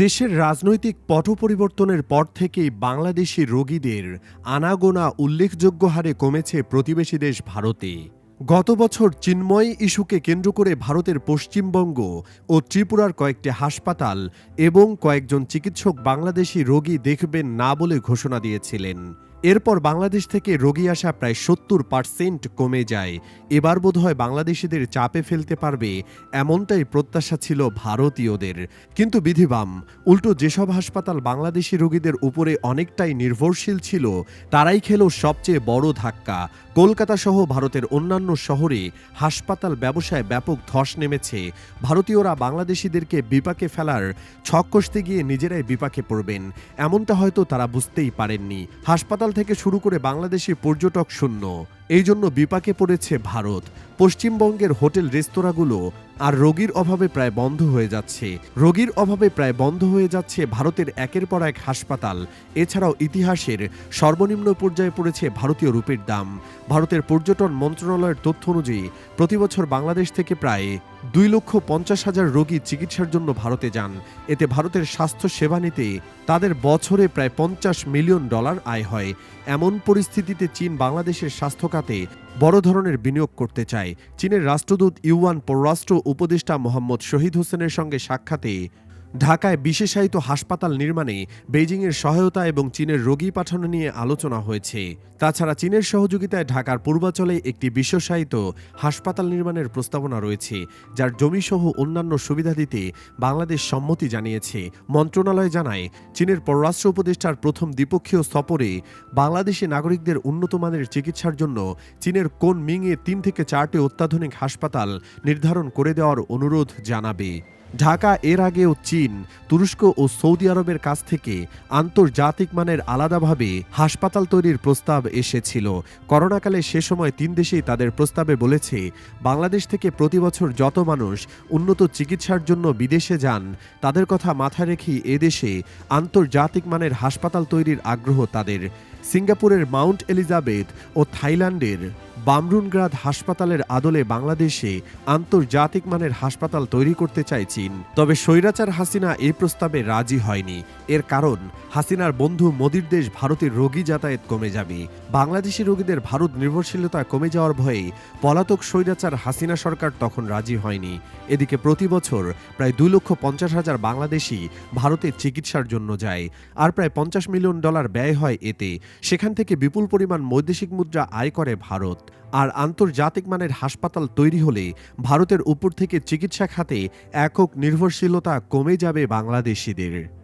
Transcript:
দেশের রাজনৈতিক পট পরিবর্তনের পর থেকেই বাংলাদেশি রোগীদের আনাগোনা উল্লেখযোগ্য হারে কমেছে প্রতিবেশী দেশ ভারতে। গত বছর চিন্ময় ইস্যুকে কেন্দ্র করে ভারতের পশ্চিমবঙ্গ ও ত্রিপুরার কয়েকটি হাসপাতাল এবং কয়েকজন চিকিৎসক বাংলাদেশি রোগী দেখবেন না বলে ঘোষণা দিয়েছিলেন। এরপর বাংলাদেশ থেকে রোগী আসা প্রায় সত্তর পার্সেন্ট কমে যায়। এবার বোধহয় বাংলাদেশিদের চাপে ফেলতে পারবে এমনটাই প্রত্যাশা ছিল ভারতীয়দের। কিন্তু বিধিবাম, উল্টো যেসব হাসপাতাল বাংলাদেশি রোগীদের উপরে অনেকটাই নির্ভরশীল ছিল, তারাই খেল সবচেয়ে বড় ধাক্কা। কলকাতা সহ ভারতের অন্যান্য শহরে হাসপাতাল ব্যবসায় ব্যাপক ধস নেমেছে। ভারতীয়রা বাংলাদেশিদেরকে বিপাকে ফেলার ছক কষতে গিয়ে নিজেরাই বিপাকে পড়বেন। এমনটা হয়তো তারা বুঝতেই পারেননি। হাসপাতাল থেকে শুরু করে বাংলাদেশি পর্যটক শূন্য। এই জন্য বিপাকে পড়েছে ভারত। পশ্চিমবঙ্গের হোটেল, রেস্তোরাঁগুলো আর রোগীর অভাবে প্রায় বন্ধ হয়ে যাচ্ছে। রোগীর অভাবে প্রায় বন্ধ হয়ে যাচ্ছে ভারতের একের পর এক হাসপাতাল। এছাড়াও ইতিহাসের সর্বনিম্ন পর্যায়ে পড়েছে ভারতীয় রুপির দাম। ভারতের পর্যটন মন্ত্রণালয়ের তথ্য অনুযায়ী প্রতি বছর বাংলাদেশ থেকে প্রায় দুই লক্ষ পঞ্চাশ হাজার রোগী চিকিৎসার জন্য ভারতে যান। এতে ভারতের স্বাস্থ্য সেবা নিতে তাদের বছরে প্রায় পঞ্চাশ মিলিয়ন ডলার আয় হয়। এমন পরিস্থিতিতে চীন বাংলাদেশের স্বাস্থ্য খাতে বড় ধরনের বিনিয়োগ করতে চায়। চীনের রাষ্ট্রদূত ইউয়ান পররাষ্ট্র উপদেষ্টা মোহাম্মদ শহীদ হোসেনের সঙ্গে সাক্ষাতে ঢাকায় বিশেষায়িত হাসপাতাল নির্মাণে বেইজিংয়ের সহায়তা এবং চীনের রোগী পাঠানো নিয়ে আলোচনা হয়েছে। তাছাড়া চীনের সহযোগিতায় ঢাকার পূর্বাচলে একটি বিশ্বসায়িত হাসপাতাল নির্মাণের প্রস্তাবনা রয়েছে, যার জমিসহ অন্যান্য সুবিধা দিতে বাংলাদেশ সম্মতি জানিয়েছে। মন্ত্রণালয় জানায়, চীনের পররাষ্ট্র উপদেষ্টার প্রথম দ্বিপক্ষীয় সফরে বাংলাদেশি নাগরিকদের উন্নত মানের চিকিৎসার জন্য চীনের কোন মিংয়ে তিন থেকে চারটি অত্যাধুনিক হাসপাতাল নির্ধারণ করে দেওয়ার অনুরোধ জানাবে। ঢাকা এর আগেও চীন, তুরস্ক ও সৌদি আরবের কাছ থেকে আন্তর্জাতিক মানের আলাদাভাবে হাসপাতাল তৈরির প্রস্তাব এসেছিল। করোনাকালে সে সময় তিন দেশেই তাদের প্রস্তাবে বলেছে, বাংলাদেশ থেকে প্রতি বছর যত মানুষ উন্নত চিকিৎসার জন্য বিদেশে যান, তাদের কথা মাথায় রেখেই এদেশে আন্তর্জাতিক মানের হাসপাতাল তৈরির আগ্রহ তাদের। সিঙ্গাপুরের মাউন্ট এলিজাবেথ ও থাইল্যান্ডের বামরুনগ্রাদ হাসপাতালের আদলে বাংলাদেশে আন্তর্জাতিক মানের হাসপাতাল তৈরি করতে চায় চীন। তবে স্বৈরাচার হাসিনা এই প্রস্তাবে রাজি হয়নি। এর কারণ, হাসিনার বন্ধু মোদির দেশ ভারতের রোগী যাতায়াত কমে যাবে। বাংলাদেশি রোগীদের ভারত নির্ভরশীলতা কমে যাওয়ার ভয়ে পলাতক স্বৈরাচার হাসিনা সরকার তখন রাজি হয়নি। এদিকে প্রতি বছর প্রায় দুই লক্ষ পঞ্চাশ হাজার বাংলাদেশি ভারতে চিকিৎসার জন্য যায়। আর প্রায় পঞ্চাশ মিলিয়ন ডলার ব্যয় হয় এতে। সেখান থেকে বিপুল পরিমাণ বৈদেশিক মুদ্রা আয় করে ভারত। আর আন্তর্জাতিক মানের হাসপাতাল তৈরি হলে ভারতের উপর থেকে চিকিৎসা খাতে একক নির্ভরশীলতা কমে যাবে বাংলাদেশিদের।